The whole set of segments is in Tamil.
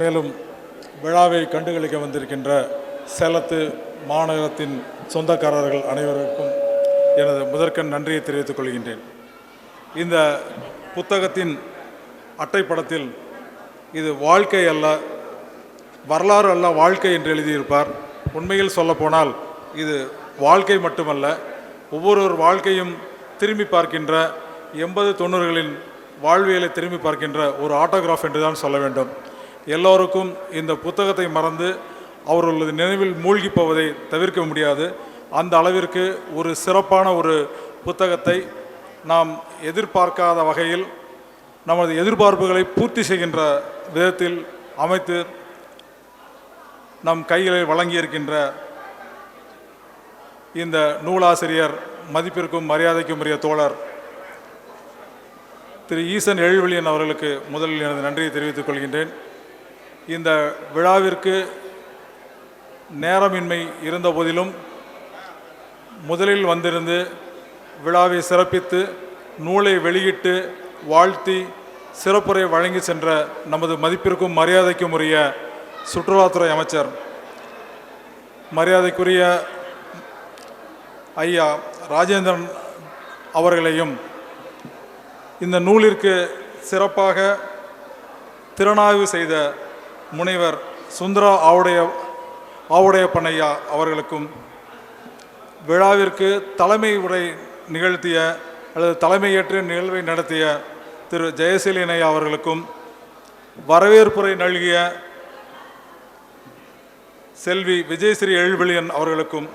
மேலும் விழாவை கண்டுகளிக்க வந்திருக்கின்ற சேலத்து மாநகரத்தின் சொந்தக்காரர்கள் அனைவருக்கும் எனது முதற்கண் நன்றியை தெரிவித்துக் கொள்கின்றேன். இந்த புத்தகத்தின் அட்டைப்படத்தில் இது வாழ்க்கை அல்ல வரலாறு அல்ல வாழ்க்கை என்று எழுதியிருப்பார். உண்மையில் சொல்லப்போனால் இது வாழ்க்கை மட்டுமல்ல ஒவ்வொரு வாழ்க்கையும் திரும்பி பார்க்கின்ற எண்பது தொண்ணூறுகளின் வாழ்வியலை திரும்பி பார்க்கின்ற ஒரு ஆட்டோகிராஃப் என்று தான் சொல்ல வேண்டும். எல்லோருக்கும் இந்த புத்தகத்தை மறந்து அவர்களது நினைவில் மூழ்கி போவதை தவிர்க்க முடியாது. அந்த அளவிற்கு ஒரு சிறப்பான ஒரு புத்தகத்தை நாம் எதிர்பார்க்காத வகையில் நமது எதிர்பார்ப்புகளை பூர்த்தி செய்கின்ற விதத்தில் அமைத்து நம் கைகளில் வழங்கியிருக்கின்ற இந்த நூலாசிரியர் மதிப்பிற்கும் மரியாதைக்கும் உரிய தோழர் திரு ஈசன் எழுவெளியன் அவர்களுக்கு முதலில் எனது நன்றியை தெரிவித்துக் கொள்கின்றேன். இந்த விழாவிற்கு நேரமின்மை இருந்த போதிலும் முதலில் வந்திருந்து விழாவை சிறப்பித்து நூலை வெளியிட்டு வாழ்த்தி சிறப்புரை வழங்கி சென்ற நமது மதிப்பிற்கும் மரியாதைக்கும் உரிய சுற்றுலாத்துறை அமைச்சர் மரியாதைக்குரிய ஐயா ராஜேந்திரன் அவர்களையும் இந்த நூலிற்கு சிறப்பாக திறனாய்வு செய்த முனைவர் சுந்தரா ஆவுடைய ஆவுடைய பண்ணையா அவர்களுக்கும் விழாவிற்கு தலைமை உரை நிகழ்த்திய அல்லது தலைமையேற்று நிகழ்வை நடத்திய திரு ஜெயசீலன் அவர்களுக்கும் வரவேற்புரை நல்கிய செல்வி விஜயஸ்ரீ எழுபலியன் அவர்களுக்கும்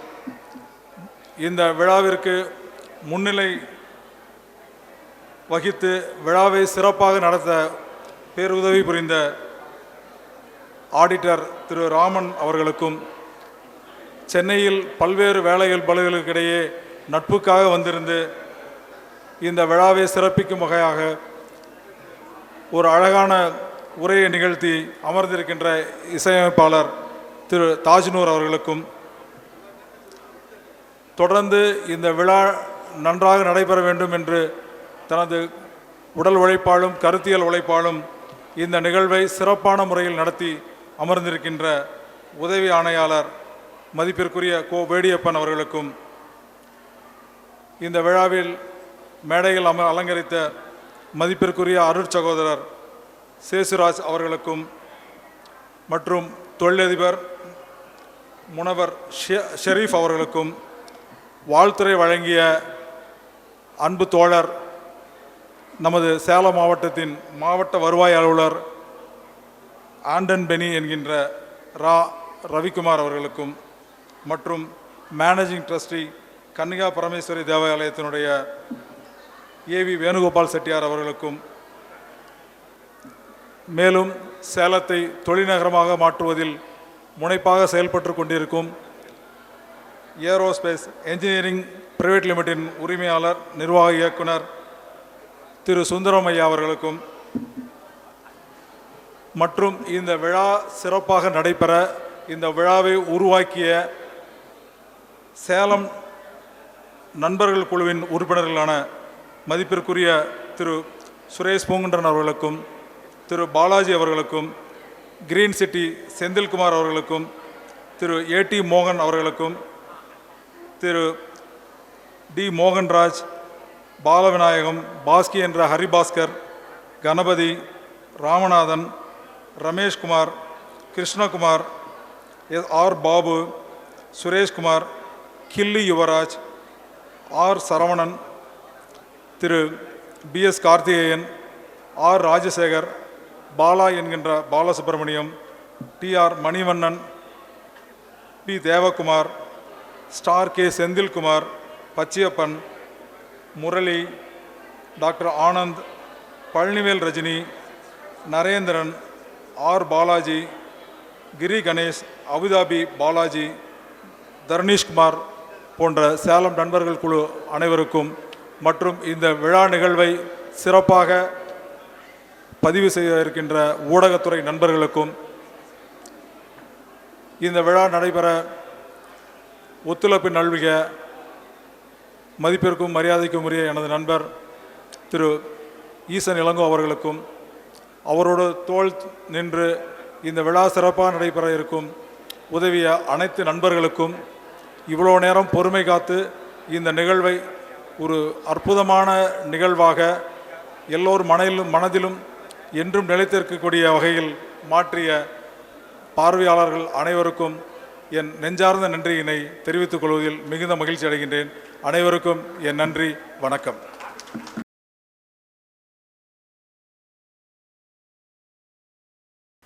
இந்த விழாவிற்கு முன்னிலை வகித்து விழாவை சிறப்பாக நடத்த பேருதவி புரிந்த ஆடிட்டர் திரு ராமன் அவர்களுக்கும் சென்னையில் பல்வேறு வேலைகள் பலுகளுக்கிடையே நட்புக்காக வந்திருந்து இந்த விழாவை சிறப்பிக்கும் வகையாக ஒரு அழகான உரையை நிகழ்த்தி அமர்ந்திருக்கின்ற இசையமைப்பாளர் திரு தாஜ்னூர் அவர்களுக்கும் தொடர்ந்து இந்த விழா நன்றாக நடைபெற வேண்டும் என்று தனது உடல் உழைப்பாலும் கருத்தியல் உழைப்பாலும் இந்த நிகழ்வை சிறப்பான முறையில் நடத்தி அமர்ந்திருக்கின்ற உதவி ஆணையாளர் மதிப்பிற்குரிய கோ வேடியப்பன் அவர்களுக்கும் இந்த விழாவில் மேடையில் அம அலங்கரித்த மதிப்பிற்குரிய அருட்சகோதரர் சேசுராஜ் அவர்களுக்கும் மற்றும் தொழிலதிபர் முனவர் ஷெ- ஷெரீஃப் அவர்களுக்கும் வாழ்த்துறை வழங்கிய அன்பு தோழர் நமது சேலம் மாவட்டத்தின் மாவட்ட வருவாய் அலுவலர் ஆண்டன் பெனி என்கின்ற ரா ரவிக்குமார் அவர்களுக்கும் மற்றும் மேனேஜிங் ட்ரஸ்டி கன்னிகா பரமேஸ்வரி தேவாலயத்தினுடைய ஏவி வேணுகோபால் செட்டியார் அவர்களுக்கும் மேலும் சேலத்தை தொழில்நகரமாக மாற்றுவதில் முனைப்பாக செயல்பட்டு கொண்டிருக்கும் ஏரோஸ்பேஸ் என்ஜினியரிங் பிரைவேட் லிமிட்டின் உரிமையாளர் நிர்வாக இயக்குனர் திரு சுந்தரமையா அவர்களுக்கும் மற்றும் இந்த விழா சிறப்பாக நடைபெற இந்த விழாவை உருவாக்கிய சேலம் நண்பர்கள் குழுவின் உறுப்பினர்களான மதிப்பிற்குரிய திரு சுரேஷ் பூங்குன்றன் அவர்களுக்கும் திரு பாலாஜி அவர்களுக்கும் கிரீன் சிட்டி செந்தில்குமார் அவர்களுக்கும் திரு ஏடி மோகன் அவர்களுக்கும் திரு டி மோகன்ராஜ் பாலவிநாயகம் பாஸ்கி என்ற Haribhaskar Ganapathi Ramanathan Rameshkumar Krishnakumar S R Babu Sureshkumar Gilli Yuvaraj R Saravanan Thiru P S Karthikeyan R Rajasekar Bala என்கின்ற Balasubramaniam T R Manivannan P Devakumar star K Senthilkumar Pachiyappan Murali doctor Anand Palanivel Rajini Narendran R Balaji Giri Ganesh Abu Dhabi Balaji Dharneeshkumar போன்ற சேலம் நண்பர்கள் குழு அனைவருக்கும் மற்றும் இந்த விழா நிகழ்வை சிறப்பாக பதிவு செய்ய இருக்கின்ற ஊடகத்துறை நண்பர்களுக்கும் இந்த விழா நடைபெற ஒத்துழைப்பு நல்விக மதிப்பிற்கும் மரியாதைக்கும் உரிய எனது நண்பர் திரு ஈசன் இளங்கோ அவர்களுக்கும் அவரோடு தோல் நின்று இந்த விழா சிறப்பாக நடைபெற இருக்கும். உதவிய அனைத்து நண்பர்களுக்கும் இவ்வளோ நேரம் பொறுமை காத்து இந்த நிகழ்வை ஒரு அற்புதமான நிகழ்வாக எல்லோர் மனதிலும் மனதிலும் என்றும் நிலைத்திருக்கக்கூடிய வகையில் மாற்றிய பார்வையாளர்கள் அனைவருக்கும் என் நெஞ்சார்ந்த நன்றியினை தெரிவித்துக் கொள்வதில் மிகுந்த மகிழ்ச்சி அடைகின்றேன். அனைவருக்கும் என் நன்றி வணக்கம்.